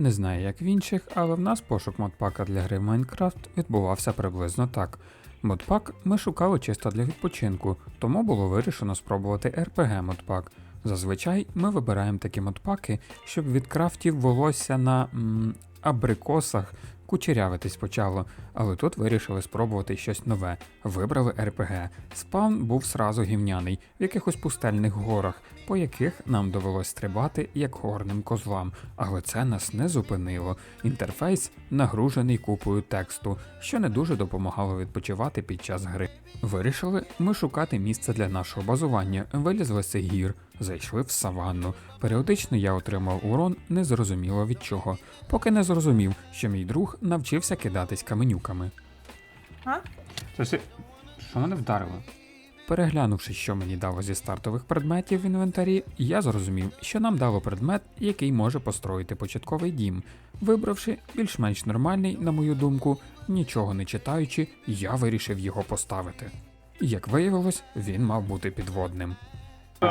Не знаю, як в інших, але в нас пошук модпака для гри в Майнкрафт відбувався приблизно так. Модпак ми шукали чисто для відпочинку, тому було вирішено спробувати RPG модпак. Зазвичай ми вибираємо такі модпаки, щоб від крафтів волосся на м, абрикосах кучерявитись почало, але тут вирішили спробувати щось нове. Вибрали RPG. Спаун був сразу гівняний в якихось пустельних горах, по яких нам довелось стрибати як горним козлам, але це нас не зупинило. Інтерфейс нагружений купою тексту, що не дуже допомагало відпочивати під час гри. Вирішили ми шукати місце для нашого базування, вилізли з цих гір, зайшли в саванну. Періодично я отримав урон незрозуміло від чого, поки не зрозумів, що мій друг навчився кидатись каменюками. А? Що мене вдарило? Переглянувши, що мені дало зі стартових предметів в інвентарі, я зрозумів, що нам дало предмет, який може построїти початковий дім. Вибравши більш-менш нормальний, на мою думку, нічого не читаючи, я вирішив його поставити. Як виявилось, він мав бути підводним. Це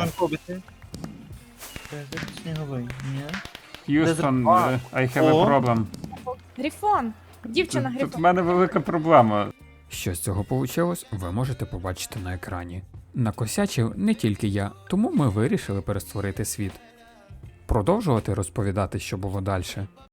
А. I have a problem. Грифон. Дівчина Тут в Грифон. мене велика проблема. Що з цього вийшло, ви можете побачити на екрані. Накосячив не тільки я, тому ми вирішили перестворити світ. Продовжувати розповідати, що було далі.